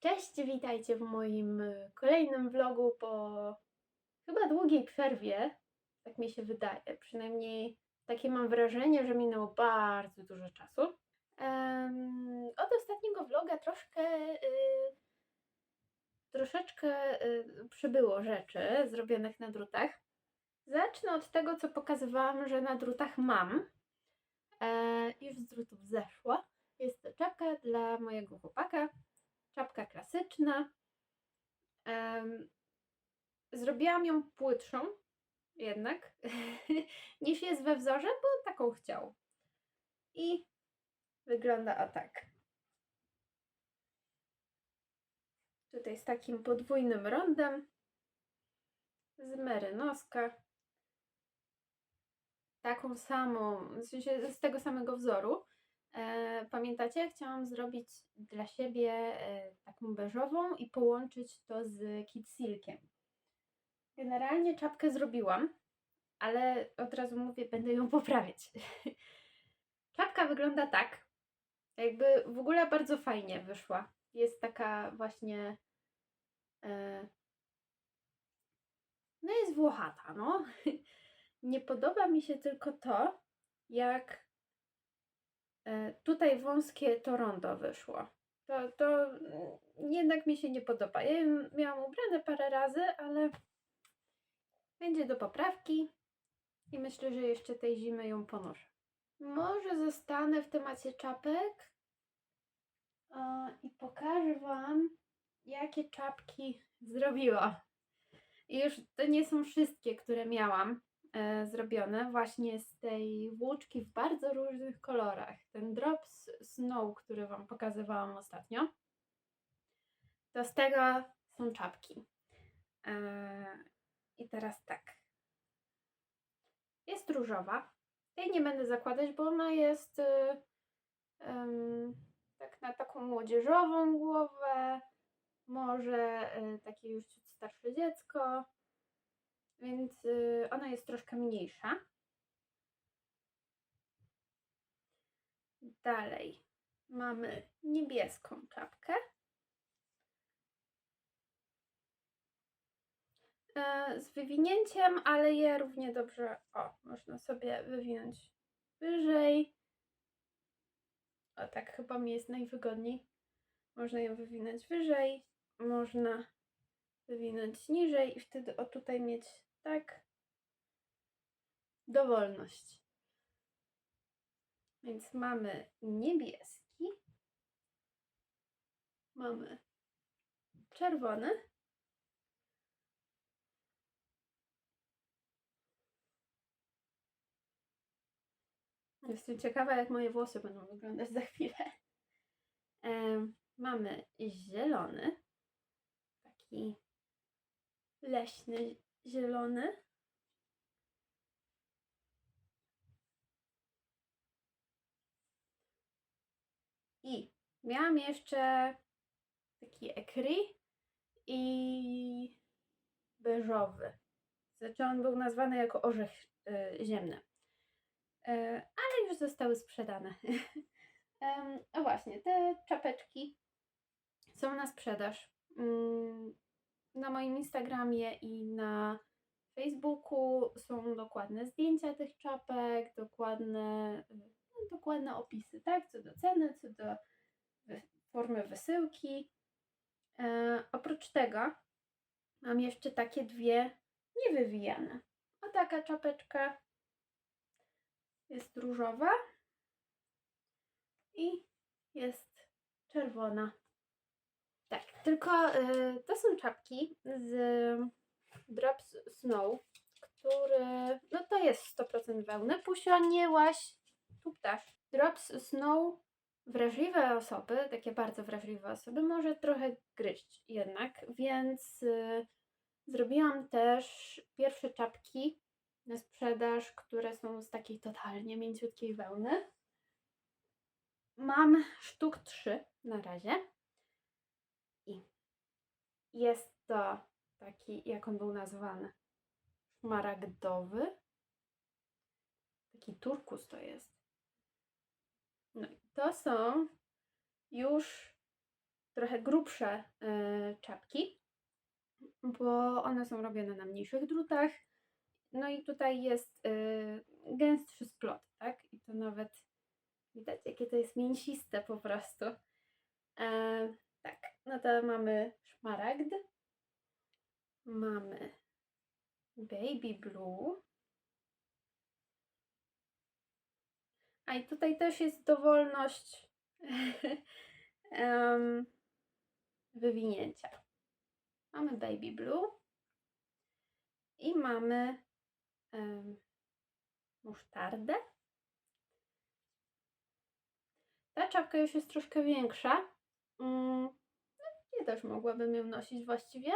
Cześć, witajcie w moim y, kolejnym vlogu po chyba długiej przerwie. Tak mi się wydaje. Przynajmniej takie mam wrażenie, że minęło bardzo dużo czasu. Em, od ostatniego vloga troszkę, y, troszeczkę y, przybyło rzeczy zrobionych na drutach. Zacznę od tego, co pokazywałam, że na drutach mam. E, już z drutów zeszła. Jest to czapka dla mojego chłopaka czapka klasyczna. Zrobiłam ją płytszą jednak niż jest we wzorze, bo taką chciał. I wygląda o tak. Tutaj z takim podwójnym rondem z merynoska. Taką samą, w sensie z tego samego wzoru. E, pamiętacie? Chciałam zrobić dla siebie e, taką beżową i połączyć to z Kid Silkiem. Generalnie czapkę zrobiłam, ale od razu mówię, będę ją poprawiać. Czapka wygląda tak, jakby w ogóle bardzo fajnie wyszła. Jest taka właśnie. E, no jest włochata, no. Nie podoba mi się tylko to, jak Tutaj wąskie to rondo wyszło. To, to mm, jednak mi się nie podoba. Ja miałam ubrane parę razy, ale będzie do poprawki i myślę, że jeszcze tej zimy ją ponoszę. Może zostanę w temacie czapek o, i pokażę Wam, jakie czapki zrobiłam. I już to nie są wszystkie, które miałam e, zrobione właśnie z tej włóczki w bardzo różnych kolorach. Ten Drops Snow, który Wam pokazywałam ostatnio, to z tego są czapki. E, I teraz tak. Jest różowa. Tej nie będę zakładać, bo ona jest e, em, tak na taką młodzieżową głowę, może e, takie już starsze dziecko, więc y, ona jest troszkę mniejsza. Dalej mamy niebieską czapkę. E, Z wywinięciem, ale je równie dobrze, o, można sobie wywinąć wyżej. O, tak chyba mi jest najwygodniej. Można ją wywinąć wyżej, można wywinąć niżej i wtedy o tutaj mieć tak dowolność. Więc mamy niebieski, mamy czerwony, Jestem ciekawa, jak moje włosy będą wyglądać za chwilę. Em, mamy zielony, taki leśny zielony. I miałam jeszcze taki ekry i beżowy. Znaczy on był nazwany jako orzech y, ziemny. E, ale już zostały sprzedane. O właśnie, te czapeczki są na sprzedaż. Na moim Instagramie i na Facebooku są dokładne zdjęcia tych czapek, dokładne, no, dokładne opisy, tak? Co do ceny, co do wy- formy wysyłki. E, oprócz tego mam jeszcze takie dwie niewywijane. O taka czapeczka jest różowa i jest czerwona. Tak, tylko y, to są czapki z Drops Snow, który, no to jest 100% wełny. Pusio, nie łaś, tu ptasz. Drops Snow, wrażliwe osoby, takie bardzo wrażliwe osoby, może trochę gryźć jednak, więc y, zrobiłam też pierwsze czapki na sprzedaż, które są z takiej totalnie mięciutkiej wełny. Mam sztuk trzy na razie. Jest to taki, jak on był nazwany? Szmaragdowy. Taki turkus to jest. No i to są już trochę grubsze e, czapki, bo one są robione na mniejszych drutach. No i tutaj jest e, gęstszy splot, tak? I to nawet widać, jakie to jest mięsiste po prostu. E, tak, no to mamy szmaragd, mamy baby blue. A i tutaj też jest dowolność em, wywinięcia. Mamy baby blue i mamy em, musztardę. Ta czapka już jest troszkę większa. Ja też mogłabym ją nosić właściwie,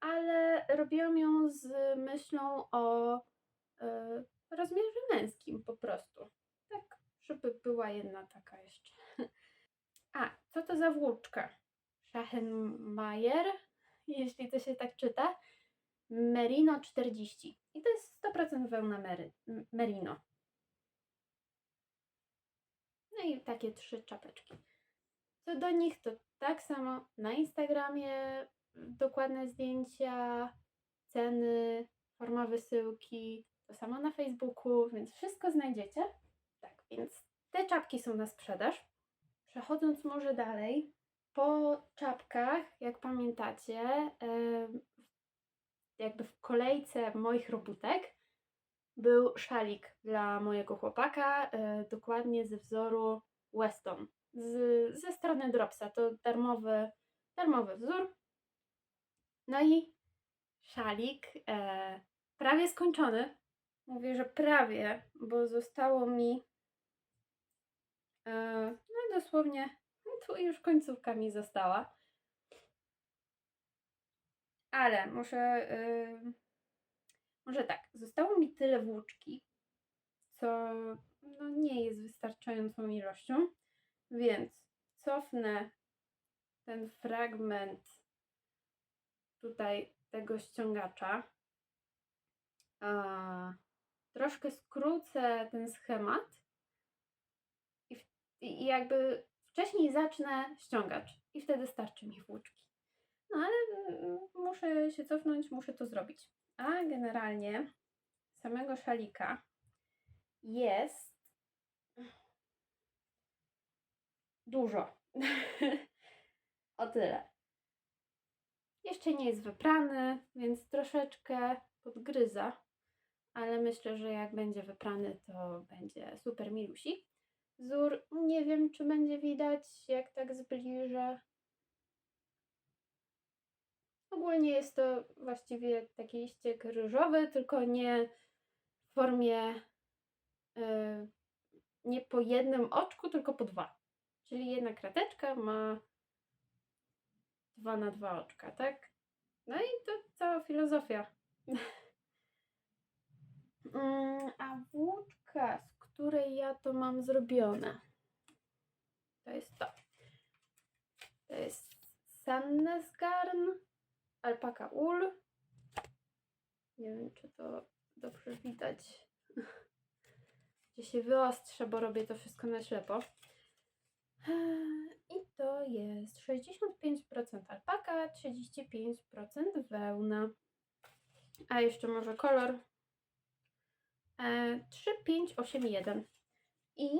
ale robiłam ją z myślą o e, rozmiarze męskim po prostu. Tak, żeby była jedna taka jeszcze. A, co to za włóczka? Schachenmayer, jeśli to się tak czyta. Merino 40. I to jest 100% wełna mery, merino. No i takie trzy czapeczki. Co do nich, to tak samo na Instagramie dokładne zdjęcia, ceny, forma wysyłki, to samo na Facebooku, więc wszystko znajdziecie. Tak, więc te czapki są na sprzedaż. Przechodząc może dalej, po czapkach, jak pamiętacie, jakby w kolejce moich robótek był szalik dla mojego chłopaka, e, dokładnie ze wzoru Weston, z, ze strony Dropsa. To darmowy, darmowy wzór. No i szalik e, prawie skończony. Mówię, że prawie, bo zostało mi e, no dosłownie tu już końcówka mi została. Ale muszę y, może tak, zostało mi tyle włóczki, co no, nie jest wystarczającą ilością, więc cofnę ten fragment tutaj tego ściągacza. A, troszkę skrócę ten schemat i, w, i jakby wcześniej zacznę ściągacz i wtedy starczy mi włóczki. No ale muszę się cofnąć, muszę to zrobić. A generalnie samego szalika jest dużo. o tyle. Jeszcze nie jest wyprany, więc troszeczkę podgryza, ale myślę, że jak będzie wyprany, to będzie super milusi. Wzór nie wiem, czy będzie widać, jak tak zbliżę. Ogólnie jest to właściwie taki ściek ryżowy, tylko nie w formie y, nie po jednym oczku, tylko po dwa. Czyli jedna krateczka ma dwa na dwa oczka, tak? No i to cała filozofia. Mm, A włóczka, z której ja to mam zrobione, to jest to. To jest Sannesgarn alpaka ul. Nie wiem, czy to dobrze widać. Gdzie się wyostrzę, bo robię to wszystko na ślepo. I to jest 65% alpaka, 35% wełna. A jeszcze może kolor. E, 3581. I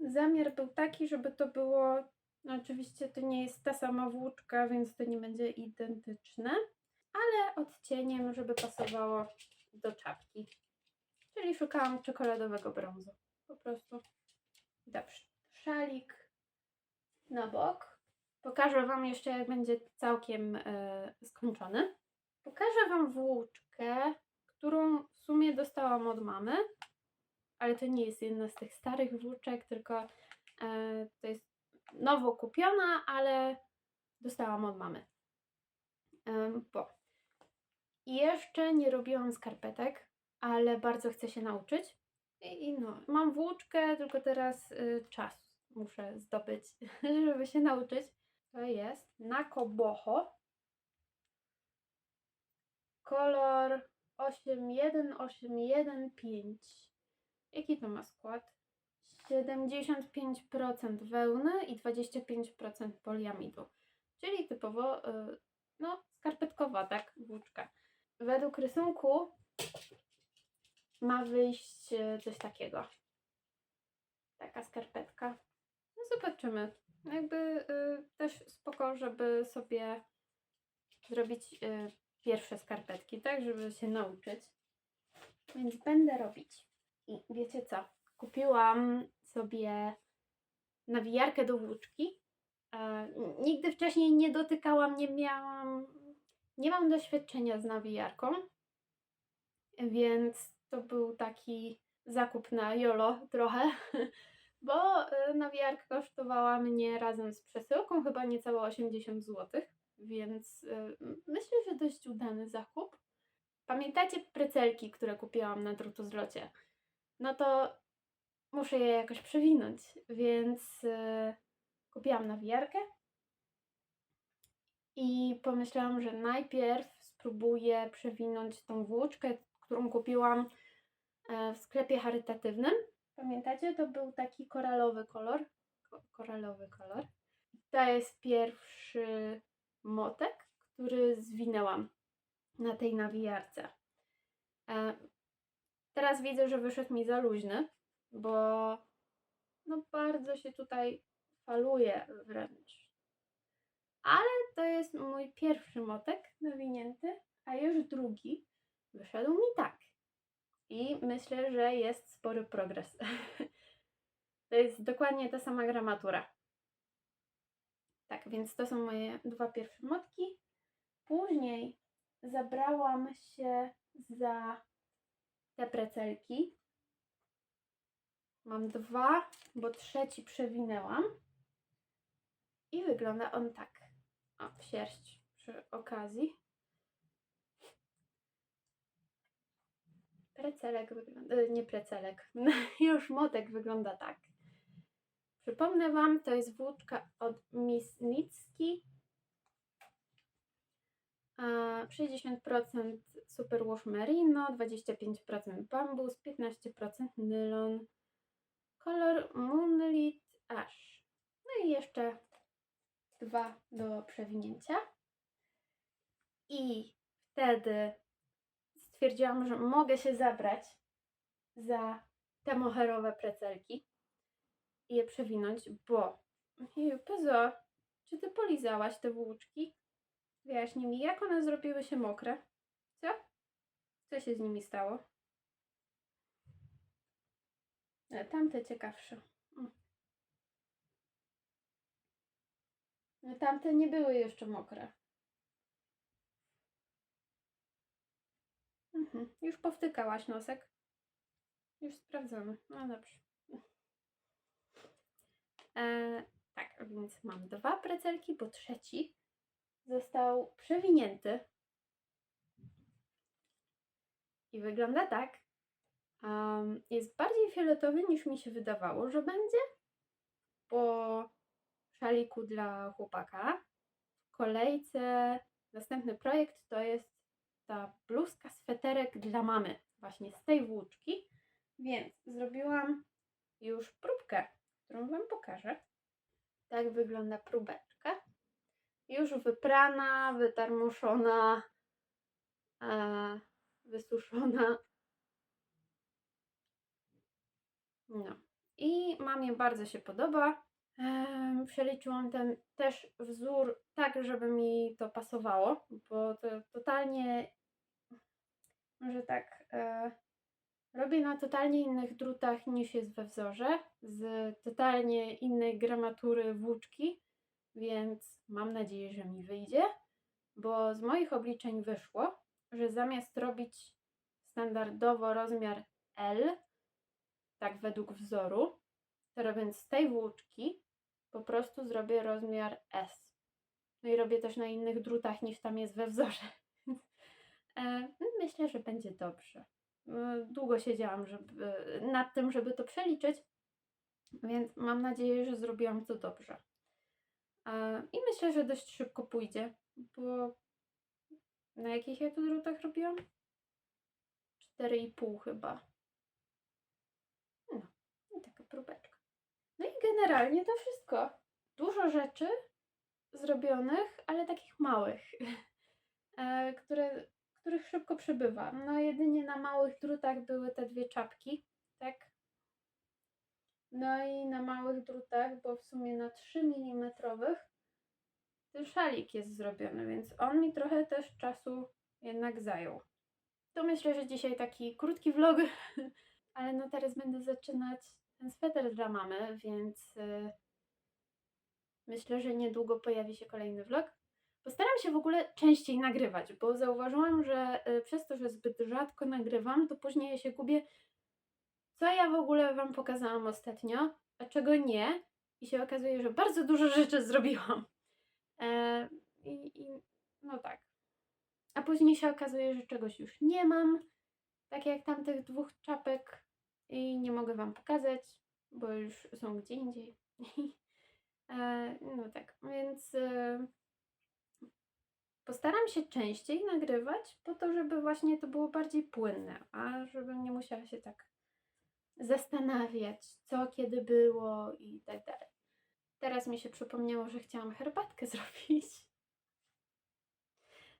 zamiar był taki, żeby to było no oczywiście to nie jest ta sama włóczka, więc to nie będzie identyczne, ale odcieniem, żeby pasowało do czapki. Czyli szukałam czekoladowego brązu. Po prostu. Dobrze. Szalik na bok. Pokażę Wam jeszcze, jak będzie całkiem e, skończony. Pokażę Wam włóczkę, którą w sumie dostałam od mamy, ale to nie jest jedna z tych starych włóczek, tylko e, to jest nowo kupiona, ale dostałam od mamy. Em, bo jeszcze nie robiłam skarpetek, ale bardzo chcę się nauczyć. I, i no, mam włóczkę, tylko teraz y, czas muszę zdobyć, żeby się nauczyć. To jest Nakoboho. Kolor 81815. Jaki to ma skład? 75% wełny i 25% poliamidu. czyli typowo y, no, skarpetkowa, tak, włóczka. Według rysunku ma wyjść y, coś takiego. Taka skarpetka. Zobaczymy. Jakby y, też spoko, żeby sobie zrobić y, pierwsze skarpetki, tak, żeby się nauczyć. Więc będę robić. I wiecie co? Kupiłam sobie nawijarkę do włóczki. E, nigdy wcześniej nie dotykałam, nie miałam, nie mam doświadczenia z nawijarką, więc to był taki zakup na jolo trochę, bo e, nawijarka kosztowała mnie razem z przesyłką chyba niecałe 80 zł, więc e, myślę, że dość udany zakup. Pamiętacie precelki, które kupiłam na drutozlocie? No to muszę je jakoś przewinąć, więc e, kupiłam nawijarkę i pomyślałam, że najpierw spróbuję przewinąć tą włóczkę, którą kupiłam e, w sklepie charytatywnym. Pamiętacie? To był taki koralowy kolor. Ko- koralowy kolor. To jest pierwszy motek, który zwinęłam na tej nawijarce. E, Teraz widzę, że wyszedł mi za luźny, bo no bardzo się tutaj faluje wręcz. Ale to jest mój pierwszy motek nawinięty, a już drugi wyszedł mi tak. I myślę, że jest spory progres. to jest dokładnie ta sama gramatura. Tak, więc to są moje dwa pierwsze motki. Później zabrałam się za te precelki. Mam dwa, bo trzeci przewinęłam. I wygląda on tak. O, sierść przy okazji. Precelek wygląda, e, nie precelek, już motek wygląda tak. Przypomnę Wam, to jest włóczka od Miss Nicki. A 60% superwash merino, 25% bambus, 15% nylon. Kolor Moonlit Ash. No i jeszcze dwa do przewinięcia. I wtedy stwierdziłam, że mogę się zabrać za te moherowe precelki i je przewinąć, bo Jeju, Pezo, czy ty polizałaś te włóczki? Wyjaśnij mi, jak one zrobiły się mokre? Co? Co się z nimi stało? E, Tamte ciekawsze. Mm. No, Tamte nie były jeszcze mokre. Mhm. Już powtykałaś nosek. Już sprawdzamy. No dobrze. E, tak, więc mam dwa precelki, bo trzeci został przewinięty. I wygląda tak. Am, jest bardziej fioletowy niż mi się wydawało, że będzie. Po szaliku dla chłopaka. W kolejce następny projekt to jest ta bluzka, sweterek dla mamy. Właśnie z tej włóczki. Więc zrobiłam już próbkę, którą Wam pokażę. Tak wygląda próbeczka. Już wyprana, wytarmuszona, e, wysuszona. No. I mamie bardzo się podoba. Em, przeliczyłam ten też wzór tak, żeby mi to pasowało, bo to totalnie, może tak, e, robię na totalnie innych drutach niż jest we wzorze, z totalnie innej gramatury włóczki, więc mam nadzieję, że mi wyjdzie, bo z moich obliczeń wyszło, że zamiast robić standardowo rozmiar L, tak według wzoru, to robiąc z tej włóczki, po prostu zrobię rozmiar S. No i robię też na innych drutach niż tam jest we wzorze. E, Myślę, że będzie dobrze. E, Długo siedziałam żeby, nad tym, żeby to przeliczyć, więc mam nadzieję, że zrobiłam to dobrze. E, I myślę, że dość szybko pójdzie, bo na jakich ja tu drutach robiłam? 4,5 chyba. No, i taka próbeczka. No i generalnie to wszystko. Dużo rzeczy, zrobionych, ale takich małych, e, które, szybko przybywa. No jedynie na małych drutach były te dwie czapki, tak? No i na małych drutach, bo w sumie na 3 mm ten szalik jest zrobiony, więc on mi trochę też czasu jednak zajął. To myślę, że dzisiaj taki krótki vlog, ale no teraz będę zaczynać ten sweter dla mamy, więc y, myślę, że niedługo pojawi się kolejny vlog. Postaram się w ogóle częściej nagrywać, bo zauważyłam, że y, przez to, że zbyt rzadko nagrywam, to później ja się gubię, co ja w ogóle Wam pokazałam ostatnio, a czego nie. I się okazuje, że bardzo dużo rzeczy zrobiłam. E, i, I no tak. A później się okazuje, że czegoś już nie mam, tak jak tamtych dwóch czapek i nie mogę Wam pokazać, bo już są gdzie indziej. e, no tak, więc e, postaram się częściej nagrywać po to, żeby właśnie to było bardziej płynne, a żebym nie musiała się tak zastanawiać, co kiedy było i tak dalej. Teraz mi się przypomniało, że chciałam herbatkę zrobić.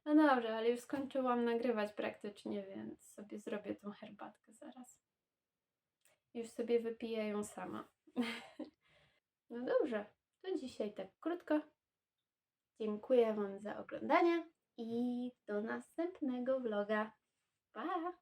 No dobrze, ale już skończyłam nagrywać praktycznie, więc sobie zrobię tą herbatkę zaraz. Już sobie wypiję ją sama. No dobrze, to dzisiaj tak krótko. Dziękuję Wam za oglądanie i do następnego vloga. Pa!